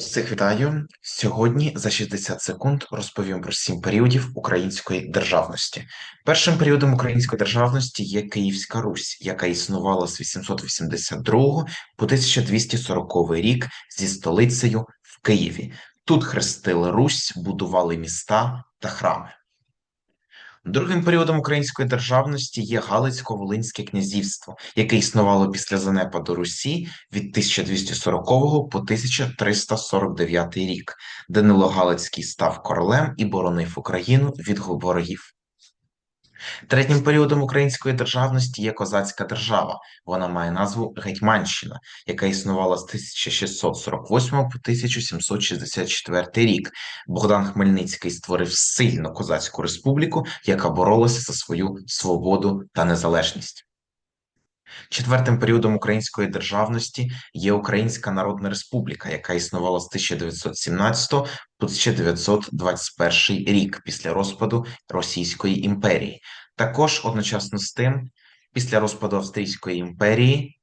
Всіх вітаю. Сьогодні за 60 секунд розповім про сім періодів української державності. Першим періодом української державності є Київська Русь, яка існувала з 882 по 1240 рік зі столицею в Києві. Тут хрестили Русь, будували міста та храми. Другим періодом української державності є Галицько-Волинське князівство, яке існувало після занепаду Русі від 1240 по 1349 рік. Данило Галицький став королем і боронив Україну від ворогів. Третім періодом української державності є козацька держава. Вона має назву Гетьманщина, яка існувала з 1648 по 1764 рік. Богдан Хмельницький створив сильну козацьку республіку, яка боролася за свою свободу та незалежність. Четвертим періодом української державності є Українська Народна Республіка, яка існувала з 1917 по 1921 рік після розпаду Російської імперії. Також одночасно з тим, після розпаду Австрійської імперії.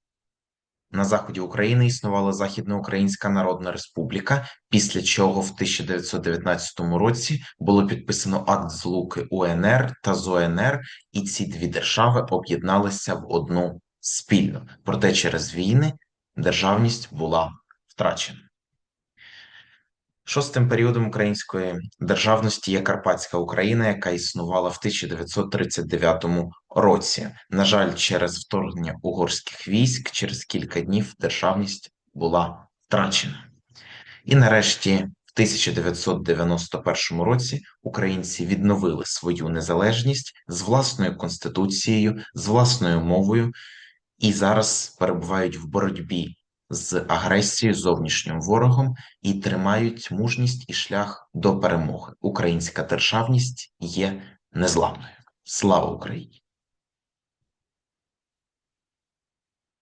На заході України існувала Західноукраїнська Народна Республіка, після чого в 1919 році було підписано акт злуки УНР та ЗУНР, і ці дві держави об'єдналися в одну спільно. Проте через війни державність була втрачена. Шостим періодом української державності є Карпатська Україна, яка існувала в 1939 році. На жаль, через вторгнення угорських військ через кілька днів державність була втрачена. І нарешті, в 1991 році, українці відновили свою незалежність з власною конституцією, з власною мовою і зараз перебувають в боротьбі з агресією, зовнішнім ворогом і тримають мужність і шлях до перемоги. Українська державність є незламною. Слава Україні!